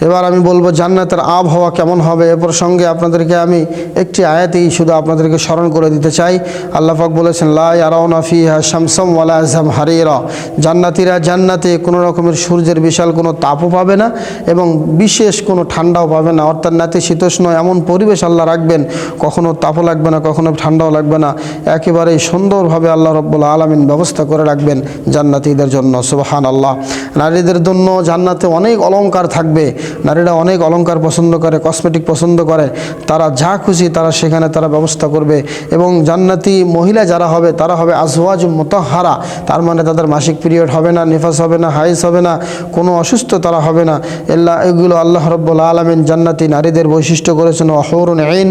এবার আমি বলব জান্নাতের আবহাওয়া কেমন হবে এ প্রসঙ্গে আপনাদেরকে আমি একটি আয়াতেই শুধু আপনাদেরকে স্মরণ করে দিতে চাই। আল্লাহ পাক বলেছেন, লা ইয়ারাউনা ফিহা শামসাম ওয়ালা আজহাম হারিরা জান্নাতীরা জান্নাতে কোনো রকমের সূর্যের বিশাল কোনো তাপও পাবে না এবং বিশেষ কোনো ঠান্ডাও পাবে না। অর্থাৎ নাতি শীতোষ্ণ এমন পরিবেশ আল্লাহ রাখবেন, কখনো তাপও লাগবে না, কখনো ঠান্ডাও লাগবে না। একেবারেই সুন্দরভাবে আল্লাহ রব্বুল আলমিন ব্যবস্থা করে রাখবেন জান্নাতিদের জন্য। সুবহান আল্লাহ নারীদের জন্য জান্নাতে অনেক অলংকার থাকবে। নারীরা অনেক অলংকার পছন্দ করে কসমেটিক পছন্দ করে। তারা যা খুশি তারা সেখানে তারা ব্যবস্থা করবে এবং জান্নাতি মহিলা যারা হবে, তারা হবে আজওয়াজ মোতাহারা। তার মানে তাদের মাসিক পিরিয়ড হবে না, নিফাস হবে না হাইস হবে না, কোনো অসুস্থ তারা হবে না। এল্লা, এগুলো আল্লাহ রব্বুল আলমিন জান্নাতি নারীদের বৈশিষ্ট্য করেছেন, অহরুন আইন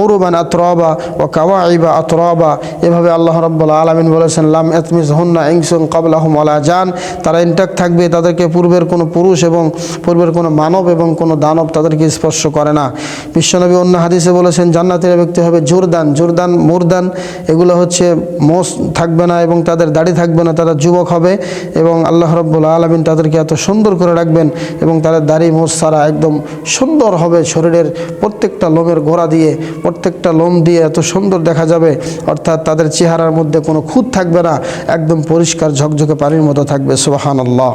অরুবান আতরবা ও কাওয়াইবা আতরবা। এভাবে আল্লাহ রব্বুল আলমিন বলেছেন, লাম এতমিস হন্না ইংসুন কাবলাহম আলা জান। তারা ইন্টাক থাকবে তাদেরকে পূর্বের কোনো পুরুষ এবং পূর্বের কোনো মানব এবং কোনো দানব তাদেরকে স্পর্শ করে না। বিশ্বনবী অন্য হাদিসে বলেছেন, জান্নাতের ব্যক্তি হবে জোরদান। জোরদান, মুরদান, এগুলো হচ্ছে মোষ থাকবে না এবং তাদের দাড়ি থাকবে না, তারা যুবক হবে এবং আল্লাহ রব্বুল আলমিন তাদেরকে এত সুন্দর করে রাখবেন এবং তাদের দাড়ি মোষ ছাড়া একদম সুন্দর হবে শরীরের প্রত্যেকটা লোমের গোড়া দিয়ে, প্রত্যেকটা লোম দিয়ে এত সুন্দর দেখা যাবে। অর্থাৎ তাদের চেহারার মধ্যে কোনো খুঁত থাকবে না, একদম পরিষ্কার ঝকঝকে পানির মতো থাকবে। সুবাহান আল্লাহ